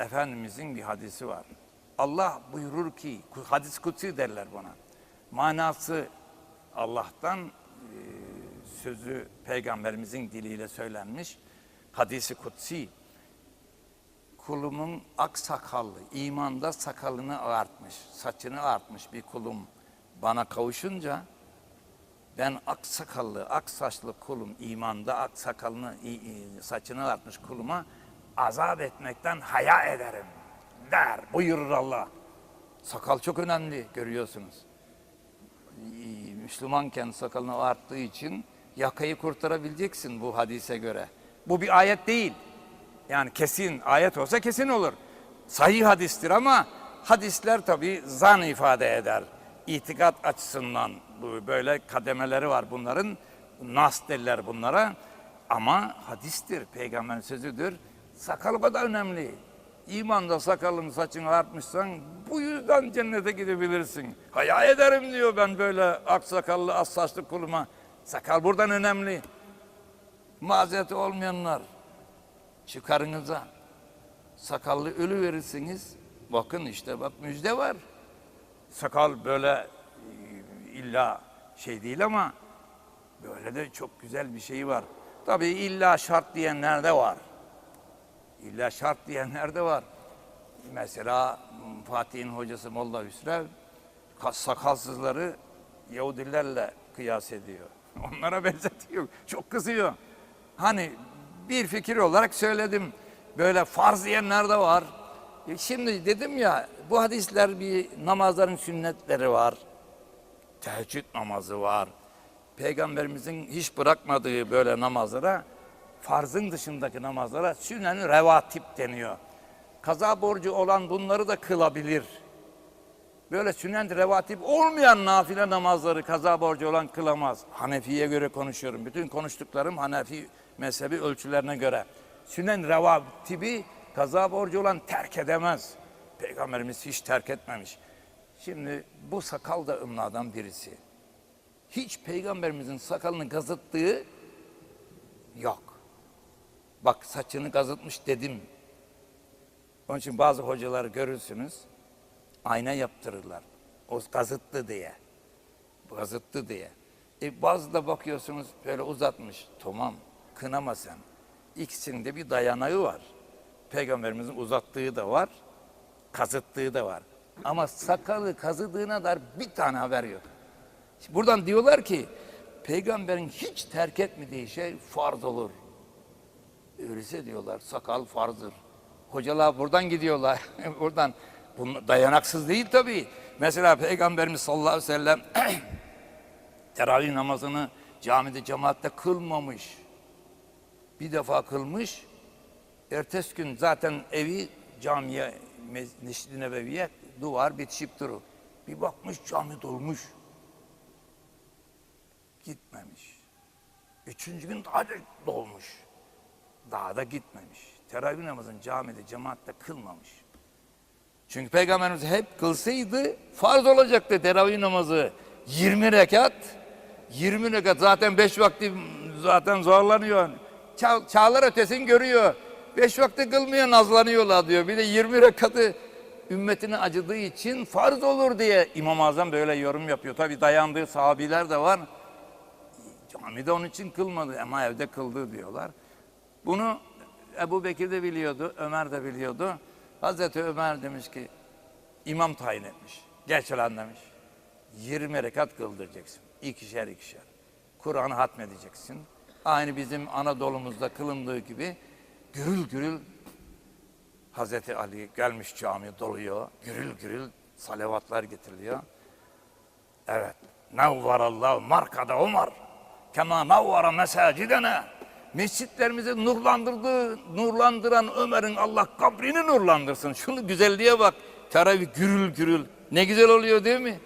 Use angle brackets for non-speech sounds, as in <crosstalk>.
Efendimizin bir hadisi var. Allah buyurur ki, hadis kutsi derler buna. Manası Allah'tan e, sözü peygamberimizin diliyle söylenmiş hadisi kutsi. Kulumun ak sakallı, imanda sakalını ağartmış, saçını ağartmış bir kulum bana kavuşunca ben ak sakallı, ak saçlı kulum imanda ak sakalını, saçını ağartmış kuluma azap etmekten haya ederim der buyurur Allah. Sakal çok önemli görüyorsunuz. Müslümanken sakalını arttığı için yakayı kurtarabileceksin bu hadise göre. Bu bir ayet değil. Yani kesin ayet olsa kesin olur. Sahih hadistir ama hadisler tabii zan ifade eder. İtikat açısından bu böyle kademeleri var bunların. Nas derler bunlara. Ama hadistir, peygamberin sözüdür. Sakal o kadar önemli. İmanda sakalını saçını artmışsan bu yüzden cennete gidebilirsin. Haya ederim diyor ben böyle ak sakallı az saçlı kuluma. Sakal buradan önemli. Mazereti olmayanlar çıkarınıza sakallı ölü verirsiniz. Bakın işte bak müjde var. Sakal böyle e, illa şey değil ama böyle de çok güzel bir şey var. Tabii illa şart diyenler de var. İlla şart diyenler de var. Mesela Fatih'in hocası Molla Hüsrev ka- sakalsızları Yahudilerle kıyas ediyor. <laughs> Onlara benzetiyor. Çok kızıyor. Hani bir fikir olarak söyledim. Böyle farz diyenler de var. E Şimdi dedim ya bu hadisler bir namazların sünnetleri var. Teheccüd namazı var. Peygamberimizin hiç bırakmadığı böyle namazlara, farzın dışındaki namazlara sünnen-i revatip deniyor. Kaza borcu olan bunları da kılabilir. Böyle sünnet revatip olmayan nafile namazları kaza borcu olan kılamaz. Hanefi'ye göre konuşuyorum. Bütün konuştuklarım Hanefi mezhebi ölçülerine göre. Sünnen revatibi kaza borcu olan terk edemez. Peygamberimiz hiç terk etmemiş. Şimdi bu sakal da ımlardan birisi. Hiç peygamberimizin sakalını gazıttığı yok. Bak saçını gazıtmış dedim. Onun için bazı hocaları görürsünüz ayna yaptırırlar. O gazıttı diye. Gazıttı diye. E bazı da bakıyorsunuz böyle uzatmış. Tamam kınama sen. İkisinin de bir dayanağı var. Peygamberimizin uzattığı da var. Kazıttığı da var. Ama sakalı kazıdığına dair bir tane haber yok. Şimdi buradan diyorlar ki peygamberin hiç terk etmediği şey farz olur. Öyleyse diyorlar sakal farzdır. Hocalar buradan gidiyorlar. <laughs> buradan. Bunun dayanaksız değil tabii. Mesela Peygamberimiz sallallahu aleyhi ve sellem <clears throat> teravih namazını camide cemaatte kılmamış. Bir defa kılmış. Ertesi gün zaten evi camiye, Neşid-i Nebevi'ye duvar bitişip durur. Bir bakmış cami dolmuş. Gitmemiş. Üçüncü gün daha da dolmuş. Daha da gitmemiş. Teravih namazını camide, cemaatte kılmamış. Çünkü Peygamberimiz hep kılsaydı farz olacaktı teravih namazı. 20 rekat, 20 rekat zaten 5 vakti zaten zorlanıyor. Ça çağlar ötesini görüyor. 5 vakti kılmıyor nazlanıyorlar diyor. Bir de 20 rekatı ümmetine acıdığı için farz olur diye İmam-ı Azam böyle yorum yapıyor. Tabi dayandığı sahabiler de var. Camide onun için kılmadı ama evde kıldı diyorlar. Bunu Ebu Bekir de biliyordu, Ömer de biliyordu. Hazreti Ömer demiş ki imam tayin etmiş. Geç lan demiş. 20 rekat kıldıracaksın. İkişer ikişer. Kur'an'ı hatmedeceksin. Aynı bizim Anadolu'muzda kılındığı gibi gürül gürül Hazreti Ali gelmiş cami doluyor. Gürül gürül salavatlar getiriliyor. Evet. Nevvarallahu markada Umar. Kema nevvara mesacidene. Mescitlerimizi nurlandırdı, nurlandıran Ömer'in Allah kabrini nurlandırsın. Şunu güzelliğe bak. Teravih gürül gürül. Ne güzel oluyor değil mi?